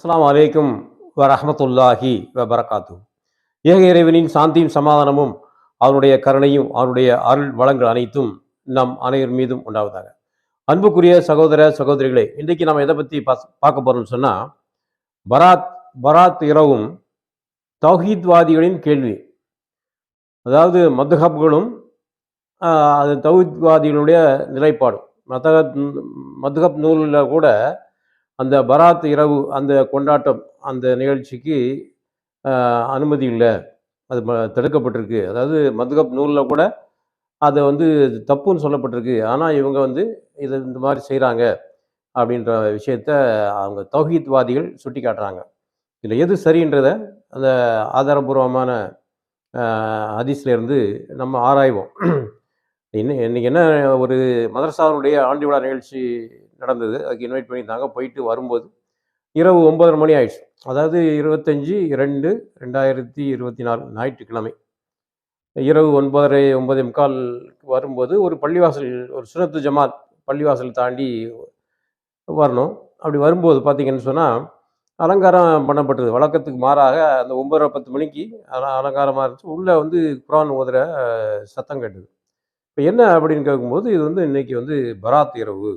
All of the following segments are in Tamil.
அஸ்ஸலாமு அலைக்கும் வ வபரகாத்து. ஏக இறைவனின் சாந்தியும் சமாதானமும் அவனுடைய கருணையும் அவனுடைய அருள் வளங்கள் அனைத்தும் நம் அனைவர் மீதும் உண்டாவதாக. அன்புக்குரிய சகோதர சகோதரிகளே இன்றைக்கு நம்ம எதை பற்றி பாஸ் பார்க்க போகிறோம்னு சொன்னால் பராத் பராத் இரவும் தௌஹீத்வாதிகளின் கேள்வி. அதாவது மதுஹப்களும் அது தௌஹீத்வாதிகளுடைய நிலைப்பாடும். மதகப் மதுஹப் நூலில் கூட அந்த பராத் இரவு அந்த கொண்டாட்டம் அந்த நிகழ்ச்சிக்கு அனுமதி இல்லை. அது ம- தடுக்கப்பட்டிருக்கு. அதாவது மதுகப் நூலில் கூட அதை வந்து தப்புன்னு சொல்லப்பட்டிருக்கு. ஆனால் இவங்க வந்து இதை இந்த மாதிரி செய்கிறாங்க அப்படின்ற விஷயத்த அவங்க தௌஹீத்வாதிகள் சுட்டி காட்டுறாங்க இதில் எது சரின்றத அந்த ஆதாரபூர்வமான ஹதீஸ்லேருந்து நம்ம ஆராய்வோம். இன்னும் இன்றைக்கி என்ன ஒரு மதரசாவுடைய ஆண்டு விழா நிகழ்ச்சி நடந்தது. அதுக்கு இன்வைட் பண்ணியிருந்தாங்க. போயிட்டு வரும்போது இரவு ஒன்பதரை மணி ஆயிடுச்சு. அதாவது இருபத்தஞ்சி ரெண்டு ரெண்டாயிரத்தி இருபத்தி நாலு ஞாயிற்றுக்கிழமை. இரவு ஒன்பதரை ஒன்பதே முக்கால் வரும்போது ஒரு பள்ளிவாசல் ஒரு சுனத்து ஜமாத் பள்ளிவாசல் தாண்டி வரணும். அப்படி வரும்போது பார்த்தீங்கன்னு சொன்னால் அலங்காரம் பண்ணப்பட்டது. வழக்கத்துக்கு மாறாக அந்த ஒன்பதரை பத்து மணிக்கு அலங்காரமாக இருந்துச்சு. உள்ளே வந்து குரான் ஓதுற சத்தம் கேட்டது. இப்போ என்ன அப்படின்னு கேட்கும்போது இது வந்து இன்னைக்கு வந்து பராத் இரவு.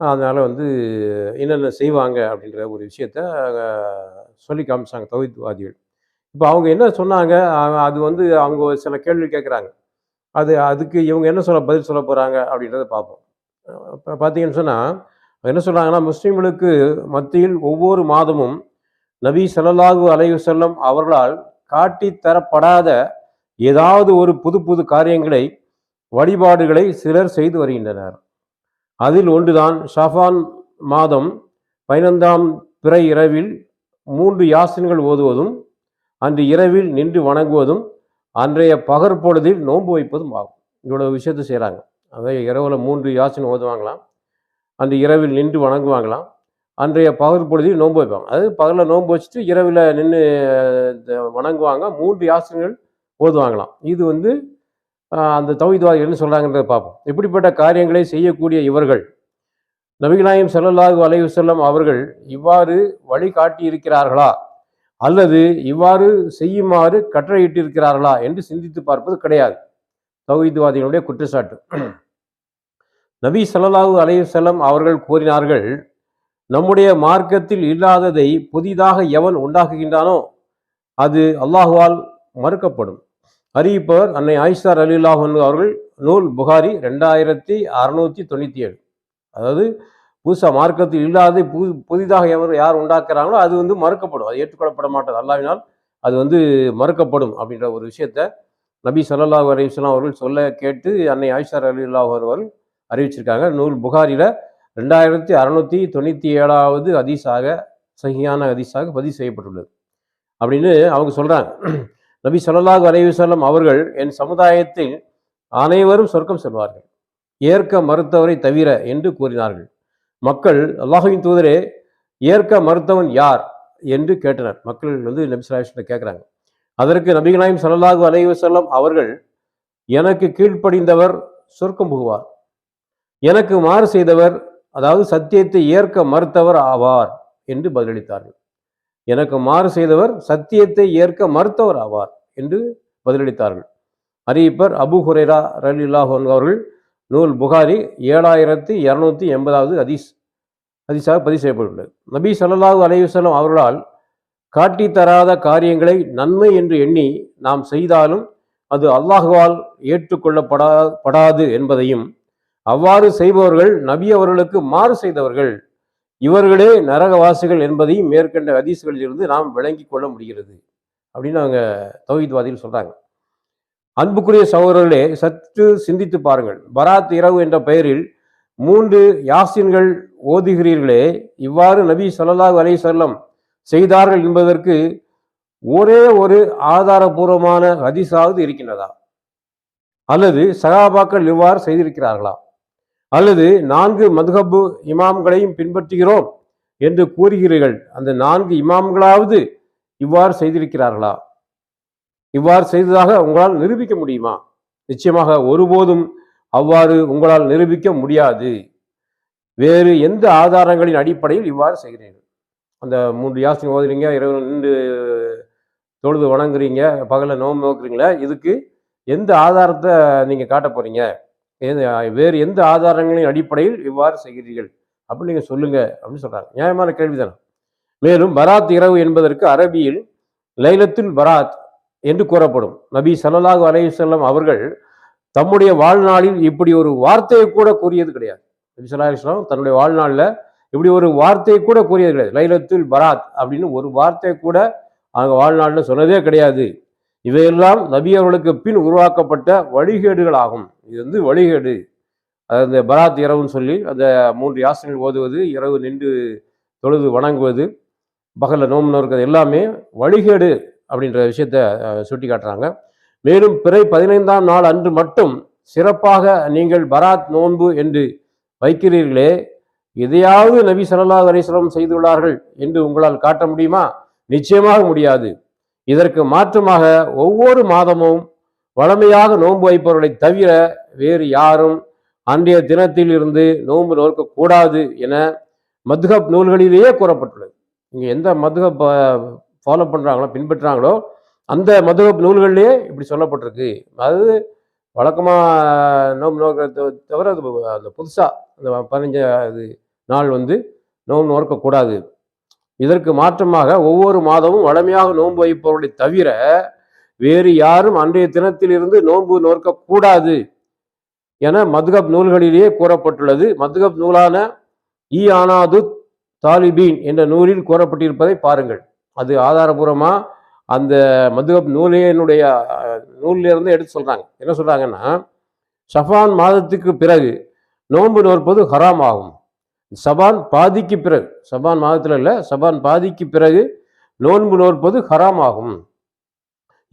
அதனால் வந்து என்னென்ன செய்வாங்க அப்படின்ற ஒரு விஷயத்த சொல்லி காமிச்சாங்க தவித்வாதிகள் இப்போ அவங்க என்ன சொன்னாங்க? அது வந்து அவங்க சில கேள்வி கேட்குறாங்க. அது அதுக்கு இவங்க என்ன சொல்ல பதில் சொல்ல போகிறாங்க அப்படின்றத பார்ப்போம். இப்போ பார்த்தீங்கன்னு சொன்னால் என்ன சொல்கிறாங்கன்னா முஸ்லீம்களுக்கு மத்தியில் ஒவ்வொரு மாதமும் நபி ஸல்லல்லாஹு அலைஹி செல்லம் அவர்களால் காட்டி தரப்படாத ஏதாவது ஒரு புது புது காரியங்களை வழிபாடுகளை சிலர் செய்து வருகின்றனர். அதில் ஒன்றுதான் ஷஃபான் மாதம் பதினைந்தாம் பிறை இரவில் மூன்று யாசின்கள் ஓதுவதும் அன்று இரவில் நின்று வணங்குவதும் அன்றைய பகற்பொழுதில் நோன்பு வைப்பதும் ஆகும். இவ்வளவு விஷயத்தை செய்கிறாங்க அதாவது இரவில் மூன்று யாசின் ஓதுவாங்களாம் அன்று இரவில் நின்று வணங்குவாங்களாம் அன்றைய பகற்பொழுதில் நோன்பு வைப்பாங்க. அதாவது பகலில் நோன்பு வச்சுட்டு இரவில் நின்று வணங்குவாங்க மூன்று யாசனங்கள் ஓதுவாங்களாம். இது வந்து அந்த தௌஹீத்வாதிகள் என்ன பார்ப்போம். இப்படிப்பட்ட காரியங்களை செய்யக்கூடிய இவர்கள் நபிகநாயம் செல்லல்லாஹு அலைஹி செல்லம் அவர்கள் இவ்வாறு வழிகாட்டியிருக்கிறார்களா? அல்லது இவ்வாறு செய்யுமாறு கட்டளையிட்டிருக்கிறார்களா என்று சிந்தித்து பார்ப்பது கிடையாது. தௌஹீத்வாதிகளுடைய குற்றச்சாட்டு. நபி ஸல்லல்லாஹு அலைஹி செல்லம் அவர்கள் கூறினார்கள் நம்முடைய மார்க்கத்தில் இல்லாததை புதிதாக எவன் உண்டாக்குகின்றானோ அது அல்லாஹுவால் மறுக்கப்படும். அறிவிப்பவர் அன்னை ஆயிஷார் அலிலாஹன் அவர்கள் நூல் புகாரி ரெண்டாயிரத்தி அறுநூற்றி தொண்ணூற்றி ஏழு அதாவது புதுசாக மார்க்கத்தில் இல்லாத புது புதிதாக எவர் யார் உண்டாக்குறாங்களோ அது வந்து மறுக்கப்படும். அது ஏற்றுக்கொள்ளப்பட மாட்டது அல்லாவினால் அது வந்து மறுக்கப்படும் அப்படின்ற ஒரு விஷயத்த நபி சல்லாஹ் அலிஸ்லாம் அவர்கள் சொல்ல கேட்டு அன்னை ஆயிஷார் அலில்லாஹ் அவர்கள் அறிவிச்சிருக்காங்க. நூல் புகாரியில் ரெண்டாயிரத்தி அறநூற்றி தொண்ணூற்றி ஏழாவது அதிசாக சகியான அதிசாக பதிவு செய்யப்பட்டுள்ளது. அப்படின்னு அவங்க சொல்கிறாங்க நபி ஸல்லல்லாஹு அலைஹி வஸல்லம் அவர்கள் என் சமுதாயத்தில் அனைவரும் சொர்க்கம் செல்வார்கள். ஏற்க மறுத்தவரை தவிர என்று கூறினார்கள். மக்கள் அல்லாஹுவின் தூதரே ஏற்க மறுத்தவன் யார் என்று கேட்டனர். மக்கள் வந்து நபி ஸல்லல்லாஹு கேட்குறாங்க. அதற்கு நபிகளாயும் ஸல்லல்லாஹு அலைஹி வஸல்லம் அவர்கள் எனக்கு கீழ்ப்படிந்தவர் சொர்க்கம் புகுவார். எனக்கு மாறு செய்தவர் அதாவது சத்தியத்தை ஏற்க மறுத்தவர் ஆவார் என்று பதிலளித்தார்கள். எனக்கு மாறு செய்தவர் சத்தியத்தை ஏற்க மறுத்தவர் ஆவார் என்று பதிலளித்தார்கள். அறிவிப்பர் அபு ஹுரேரா ரலில்லாஹு அவர்கள் நூல் புகாரி ஏழாயிரத்தி இரநூத்தி எண்பதாவது ஹதீஸ் ஹதீஸாக பதிவு செய்யப்பட்டுள்ளது. நபி ஸல்லல்லாஹு அலையுசலம் அவர்களால் காட்டித்தராத காரியங்களை நன்மை என்று எண்ணி நாம் செய்தாலும் அது அல்லாஹுவால் ஏற்றுக்கொள்ளப்படா படாது என்பதையும் அவ்வாறு செய்பவர்கள் நபி அவர்களுக்கு மாறு செய்தவர்கள் இவர்களே நரகவாசிகள் என்பதையும் மேற்கண்ட ஹதீஸ்களில் இருந்து நாம் விளங்கிக் கொள்ள முடிகிறது அப்படின்னு அவங்க தௌஹீத்வாதிகள் சொல்கிறாங்க அன்புக்குரிய சகோதரர்களே சற்று சிந்தித்து பாருங்கள். பராத் இரவு என்ற பெயரில் மூன்று யாசின்கள் ஓதுகிறீர்களே இவ்வாறு நபி சொல்லலாஹ் அலை செல்லம் செய்தார்கள் என்பதற்கு ஒரே ஒரு ஆதாரபூர்வமான ஹதீஸாவது இருக்கின்றதா? அல்லது சகாபாக்கள் இவ்வாறு செய்திருக்கிறார்களா? அல்லது நான்கு மதுகபு இமாம்களையும் பின்பற்றுகிறோம் என்று கூறுகிறீர்கள். அந்த நான்கு இமாம்களாவது இவ்வாறு செய்திருக்கிறார்களா? இவ்வாறு செய்ததாக உங்களால் நிரூபிக்க முடியுமா? நிச்சயமாக ஒருபோதும் அவ்வாறு உங்களால் நிரூபிக்க முடியாது. வேறு எந்த ஆதாரங்களின் அடிப்படையில் இவ்வாறு செய்கிறீர்கள்? அந்த மூன்று யாசின் ஓதுறீங்க இரவு நின்று தொழுது வணங்குறீங்க பகலில் நோம்பு நோக்குறீங்களா இதுக்கு எந்த ஆதாரத்தை நீங்கள் காட்ட போகிறீங்க வேறு எந்த ஆதாரங்களின் அடிப்படையில் இவ்வாறு செய்கிறீர்கள்? அப்படின்னு நீங்கள் சொல்லுங்க அப்படின்னு சொல்கிறாங்க நியாயமான கேள்வி தானே மேலும் பராத் இரவு என்பதற்கு அரபியில் லைலத்துல் பராத் என்று கூறப்படும். நபி ஸல்லல்லாஹு அலைய செல்லம் அவர்கள் தம்முடைய வாழ்நாளில் இப்படி ஒரு வார்த்தையை கூட கூறியது கிடையாது. நபி சல்லா அலிஸ்லாம் தன்னுடைய வாழ்நாளில் இப்படி ஒரு வார்த்தையை கூட கூறியது கிடையாது. லைலத்துல் பராத் அப்படின்னு ஒரு வார்த்தையை கூட அவங்க வாழ்நாளில் சொன்னதே கிடையாது. இவையெல்லாம் நபி அவர்களுக்கு பின் உருவாக்கப்பட்ட வழிகேடுகள் ஆகும் இது வந்து வழிகேடு. அதாவது இந்த பராத் இரவுன்னு சொல்லி அந்த மூன்று யாசனைகள் ஓதுவது இரவு நின்று தொழுது வணங்குவது பகலில் நோம்பு நோக்கிறது எல்லாமே வழிகேடு அப்படின்ற விஷயத்த சுட்டி காட்டுறாங்க மேலும் பிறை பதினைந்தாம் நாள் அன்று மட்டும் சிறப்பாக நீங்கள் பராத் நோன்பு என்று வைக்கிறீர்களே எதையாவது நபி ஸல்லல்லாஹு அலைஹி செய்துள்ளார்கள் என்று உங்களால் காட்ட முடியுமா? நிச்சயமாக முடியாது. இதற்கு மாற்றமாக ஒவ்வொரு மாதமும் வழமையாக நோன்பு வைப்பவர்களை தவிர வேறு யாரும் அன்றைய தினத்தில் இருந்து நோன்பு நோக்கக்கூடாது என மதுகப் நூல்களிலேயே கூறப்பட்டுள்ளது. இங்கே எந்த மதுகப் ஃபாலோ பண்ணுறாங்களோ பின்பற்றுறாங்களோ அந்த மதுகப் நூல்கள்லேயே இப்படி சொல்லப்பட்டிருக்கு. அது வழக்கமாக நோம்பு நோக்கிறத தவிர அது அந்த புதுசாக அந்த பதினஞ்சு இது நாள் வந்து நோம்பு நோக்கக்கூடாது இதற்கு மாற்றமாக ஒவ்வொரு மாதமும் வழமையாக நோன்பு வைப்பவர்களை தவிர வேறு யாரும் அன்றைய தினத்திலிருந்து நோன்பு நோக்கக்கூடாது என மதுகப் நூல்களிலேயே கூறப்பட்டுள்ளது. மதுகப் நூலான இ ஆனாது தாலிபீன் என்ற நூலில் கூறப்பட்டிருப்பதை பாருங்கள். அது ஆதாரபூர்வமாக அந்த மதுகப் நூலினுடைய நூலிலிருந்து எடுத்து சொல்கிறாங்க என்ன சொல்கிறாங்கன்னா ஷஃபான் மாதத்துக்கு பிறகு நோன்பு நோற்பது ஹராம் ஆகும். சபான் பாதிக்கு பிறகு சபான் மாதத்தில் இல்லை சபான் பாதிக்கு பிறகு நோன்பு நோற்பது ஹராம் ஆகும்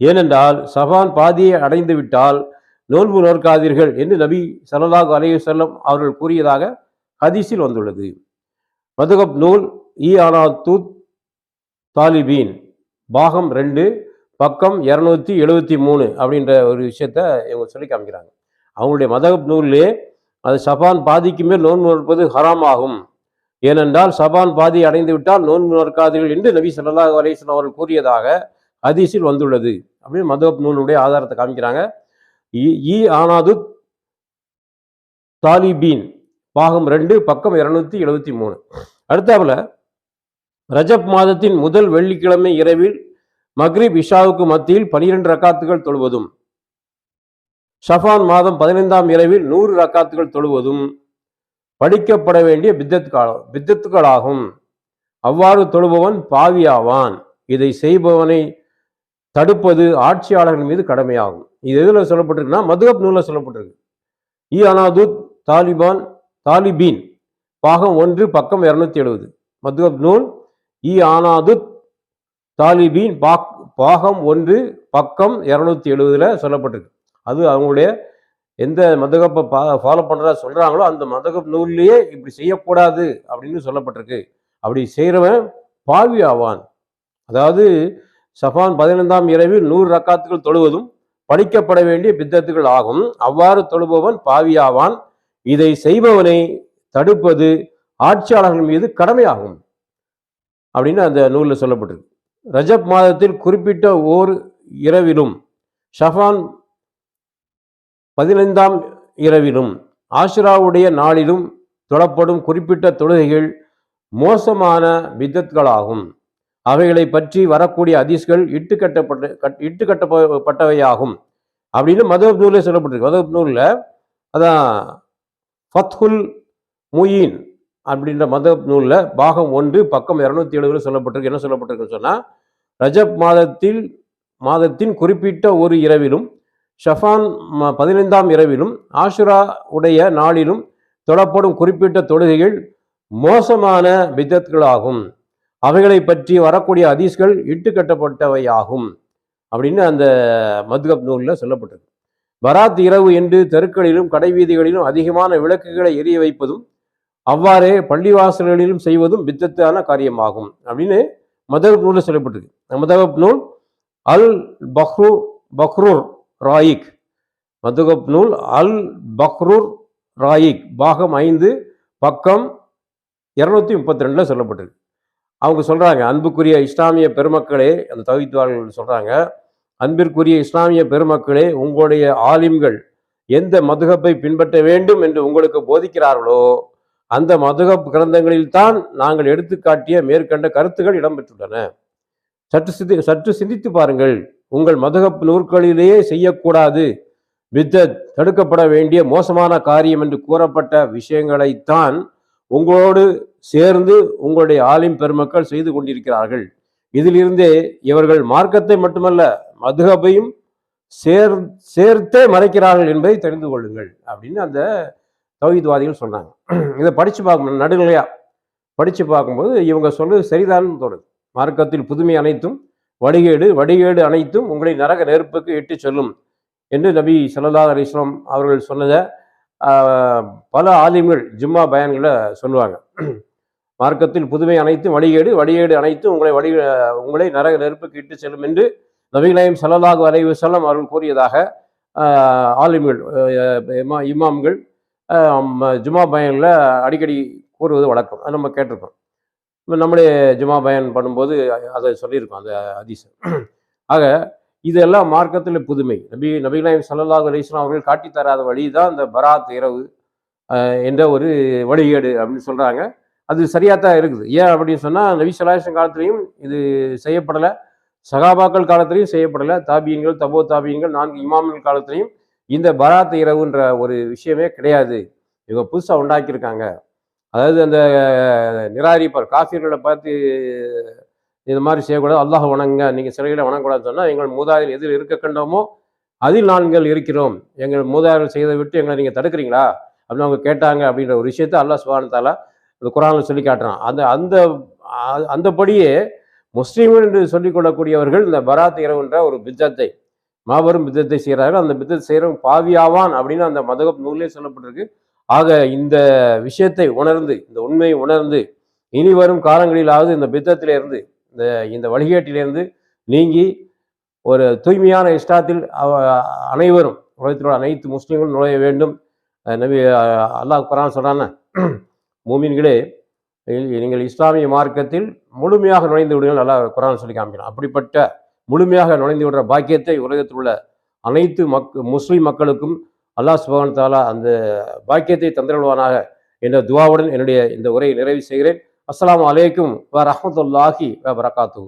ஏனென்றால் சபான் பாதியை அடைந்து விட்டால் நோன்பு நோற்காதீர்கள் என்று நபி ஸல்லல்லாஹு அலைய செல்லம் அவர்கள் கூறியதாக ஹதீஸில் வந்துள்ளது. மதுகப் நூல் இ ஆனா தூத் தாலிபீன் பாகம் ரெண்டு பக்கம் இரநூத்தி எழுபத்தி மூணு அப்படின்ற ஒரு விஷயத்த இவங்க சொல்லி காமிக்கிறாங்க. அவங்களுடைய மதகப் நூல்லே அது சபான் பாதிக்கு மேல் நோன்பு நோற்பது ஹராம் ஆகும் ஏனென்றால் சபான் பாதி அடைந்து விட்டால் நோன்பு நோற்காதீர்கள் என்று நபி ஸல்லல்லாஹு அலைஹி அவர்கள் கூறியதாக ஹதீஸில் வந்துள்ளது. அப்படின்னு மதுவப் நூலுடைய ஆதாரத்தை காமிக்கிறாங்க. இ- ஆனாது தாலிபீன். பாகம் ரெண்டு பக்கம் இருநூத்தி எழுபத்தி மூணு. அடுத்தாப்புல ரஜப் மாதத்தின் முதல் வெள்ளிக்கிழமை இரவில் மக்ரிப் இஷாவுக்கு மத்தியில் பனிரெண்டு ரக்காத்துகள் தொழுவதும். ஷஃபான் மாதம் பதினைந்தாம் இரவில் நூறு ரக்காத்துகள் தொழுவதும் படிக்கப்பட வேண்டிய பித்தத் காலம் பித்தத்துக்களாகும் அவ்வாறு தொழுபவன் பாவியாவான். இதை செய்பவனை தடுப்பது ஆட்சியாளர்கள் மீது கடமையாகும். இது எதில் சொல்லப்பட்டிருக்குன்னா மதுகப் நூலில் சொல்லப்பட்டிருக்கு. இ அனாதுத் தாலிபான் தாலிபீன் பாகம் ஒன்று பக்கம் இரநூத்தி எழுபது மதுகப் நூல் இ ஆனாதுத் தாலிபீன் பாக் பாகம் ஒன்று பக்கம் இரநூத்தி எழுபதுல சொல்லப்பட்டிருக்கு. அது அவங்களுடைய எந்த மதகப்பை பா ஃபாலோ பண்ணுறதா சொல்கிறாங்களோ அந்த மதகப் நூல்லையே இப்படி செய்யக்கூடாது அப்படின்னு சொல்லப்பட்டிருக்கு. அப்படி செய்கிறவன் பாவி ஆவான். அதாவது சஃபான் பதினைந்தாம் இரவில் நூறு ரக்காத்துகள் தொழுவதும் படிக்கப்பட வேண்டிய பித்தத்துகள் ஆகும். அவ்வாறு தொழுபவன் பாவியாவான் இதை செய்பவனை தடுப்பது ஆட்சியாளர்கள் மீது கடமையாகும் அப்படின்னு அந்த நூலில் சொல்லப்பட்டிருக்கு. ரஜப் மாதத்தில் குறிப்பிட்ட ஓர் இரவிலும் ஷஃபான் பதினைந்தாம் இரவிலும் ஆஷிராவுடைய நாளிலும் தொழப்படும் குறிப்பிட்ட தொழுகைகள் மோசமான பித்தத்களாகும் அவைகளை பற்றி வரக்கூடிய அதிஸ்கள் இட்டு கட்டப்பட்ட கட் இட்டு கட்டப்பட்டவையாகும். அப்படின்னு மதப் நூலில் சொல்லப்பட்டிருக்கு. மதப் நூலில் அதான் ஃபத்ஹுல் முயீன் அப்படின்ற மதப் நூலில் பாகம் ஒன்று பக்கம் இரநூத்தி எழுபதுல சொல்லப்பட்டிருக்கு. என்ன சொல்லப்பட்டிருக்குன்னு சொன்னால் ரஜப் மாதத்தில் மாதத்தின் குறிப்பிட்ட ஒரு இரவிலும் ஷஃபான் ம- பதினைந்தாம் இரவிலும் ஆஷுரா உடைய நாளிலும் தொழப்படும் குறிப்பிட்ட தொழுகைகள் மோசமான பித்தத்களாகும் அவைகளை பற்றி வரக்கூடிய ஹதீஸ்கள் இட்டு கட்டப்பட்டவையாகும் அப்படின்னு அந்த மதுகப் நூலில் சொல்லப்பட்டிருக்கு பராத் இரவு என்று தெருக்களிலும் கடைவீதிகளிலும் அதிகமான விளக்குகளை எரிய வைப்பதும் அவ்வாறே பள்ளிவாசல்களிலும் செய்வதும் பித்தத்தான காரியமாகும் அப்படின்னு மதகப் நூலில் சொல்லப்பட்டிருக்கு மதகப் நூல் அல் பஹ்ரு பஹ்ரூர் ராயிக். மதுகப் நூல் அல் பஹ்ரூர் ராயிக். பாகம் ஐந்து பக்கம் இருநூத்தி முப்பத்தி ரெண்டில் சொல்லப்பட்டிருக்கு. அவங்க சொல்கிறாங்க அன்புக்குரிய இஸ்லாமிய பெருமக்களே அந்த தவித்துவார்கள் சொல்கிறாங்க அன்பிற்குரிய இஸ்லாமிய பெருமக்களே உங்களுடைய ஆலிம்கள் எந்த மதுகப்பை பின்பற்ற வேண்டும் என்று உங்களுக்கு போதிக்கிறார்களோ அந்த மதுகப் கிரந்தங்களில்தான் நாங்கள் எடுத்துக்காட்டிய மேற்கண்ட கருத்துகள் இடம்பெற்றுள்ளன. சற்று சிந்தி சற்று சிந்தித்து பாருங்கள். உங்கள் மதுக நூற்களிலேயே செய்யக்கூடாது. வித்த தடுக்கப்பட வேண்டிய மோசமான காரியம் என்று கூறப்பட்ட விஷயங்களைத்தான் உங்களோடு சேர்ந்து உங்களுடைய ஆலிம் பெருமக்கள் செய்து கொண்டிருக்கிறார்கள். இதிலிருந்தே இவர்கள் மார்க்கத்தை மட்டுமல்ல மதுகபையும் சேர் சேர்த்தே மறைக்கிறார்கள் என்பதை தெரிந்து கொள்ளுங்கள் அப்படின்னு அந்த தௌஹீத்வாதிகள் சொன்னாங்க. இதை படித்து பார்க்கணும் நடுநிலையா. படித்து பார்க்கும்போது இவங்க சொல்றது சரிதான் தோணுது. மார்க்கத்தில் புதுமை அனைத்தும் வடிகேடு வடிகேடு அனைத்தும் உங்களை நரக நெருப்புக்கு இட்டு செல்லும் என்று நபி ஸல்லல்லாஹு அலிஸ்லாம் அவர்கள் சொன்னதை பல ஆலிம்கள் ஜும்மா பயன்களை சொல்லுவாங்க. மார்க்கத்தில் புதுமை அனைத்தும் வடிகேடு வடிகேடு அனைத்தும் உங்களை வடி உங்களை நரக நெருப்புக்கு இட்டு செல்லும் என்று நபிகளையும் சல்லல்லாஹு அலைவு செல்லம் அவர்கள் கூறியதாக ஆலிம்கள் இமாம்கள் ஜும்மா அடிக்கடி கூறுவது வழக்கம். அது நம்ம கேட்டிருக்கோம். நம்முடைய ஜுமா பயன் பண்ணும்போது அதை சொல்லியிருக்கோம் அந்த ஹதீஸ். ஆக இதெல்லாம் மார்க்கத்தில் புதுமை. நபி நபிகளாயம் சல்லாஹ் அலிஸ்லாம் அவர்கள் காட்டித் தராத வழி தான் இந்த பராத் இரவு என்ற ஒரு வழிகேடு அப்படின்னு சொல்கிறாங்க அது சரியாக தான் இருக்குது. ஏன் அப்படின்னு சொன்னால் நபி சலாஹம் காலத்துலேயும் இது செய்யப்படலை. சகாபாக்கள் காலத்திலையும் செய்யப்படலை. தாபியங்கள் தபோ தாபியங்கள் நான்கு இமாமின் காலத்திலையும் இந்த பராத் இரவுன்ற ஒரு விஷயமே கிடையாது. இவங்க புதுசாக உண்டாக்கியிருக்காங்க. அதாவது அந்த நிராகரிப்பார். காஃபியர்களை பார்த்து இது மாதிரி செய்யக்கூடாது அல்லாஹ் வணங்க நீங்கள் சிலைகளை வணங்கக்கூடாதுன்னு சொன்னால் எங்கள் மூதாதையில் எதில் இருக்க கண்டோமோ அதில் நாங்கள் இருக்கிறோம். எங்கள் மூதாதையர்கள் செய்ததை விட்டு எங்களை நீங்கள் தடுக்கிறீங்களா? அப்படின்னு அவங்க கேட்டாங்க அப்படின்ற ஒரு விஷயத்தை அல்லாஹ் சுவானத்தால் அந்த குரானில் சொல்லி காட்டுறான். அந்த அந்த அந்தபடியே முஸ்லீம்கள் என்று சொல்லிக் கொள்ளக்கூடியவர்கள் இந்த பராத் இரவுன்ற ஒரு பித்தத்தை மாபெரும் பித்தத்தை செய்கிறார்கள். அந்த பித்தத்தை செய்கிறவன் பாவியாவான் அப்படின்னு அந்த மதகப் நூலே சொல்லப்பட்டிருக்கு. ஆக இந்த விஷயத்தை உணர்ந்து இந்த உண்மையை உணர்ந்து இனி வரும் காலங்களிலாவது இந்த பித்தத்திலிருந்து இந்த இந்த வழிகேட்டிலிருந்து நீங்கி ஒரு தூய்மையான இஸ்லாத்தில் அவ- அனைவரும் உலகத்தில் உள்ள அனைத்து முஸ்லீம்களும் நுழைய வேண்டும். நபி அல்லாஹ் குரான் சொன்னான மூமின்களே நீங்கள் இஸ்லாமிய மார்க்கத்தில் முழுமையாக நுழைந்து விடுங்கள் நல்லா குரான் சொல்லி காமிக்கணும் அப்படிப்பட்ட முழுமையாக நுழைந்து விடுற பாக்கியத்தை உலகத்தில் உள்ள அனைத்து மக் முஸ்லீம் மக்களுக்கும் அல்லாஹ் சுபஹான் தாலா அந்த பாக்கியத்தை தந்திருவானாக என்ற துவாவுடன் என்னுடைய இந்த உரையை நிறைவு செய்கிறேன். அஸ்லாம் அலைக்கும் வ ரஹமத்துல்லாஹி வ வரகாத்து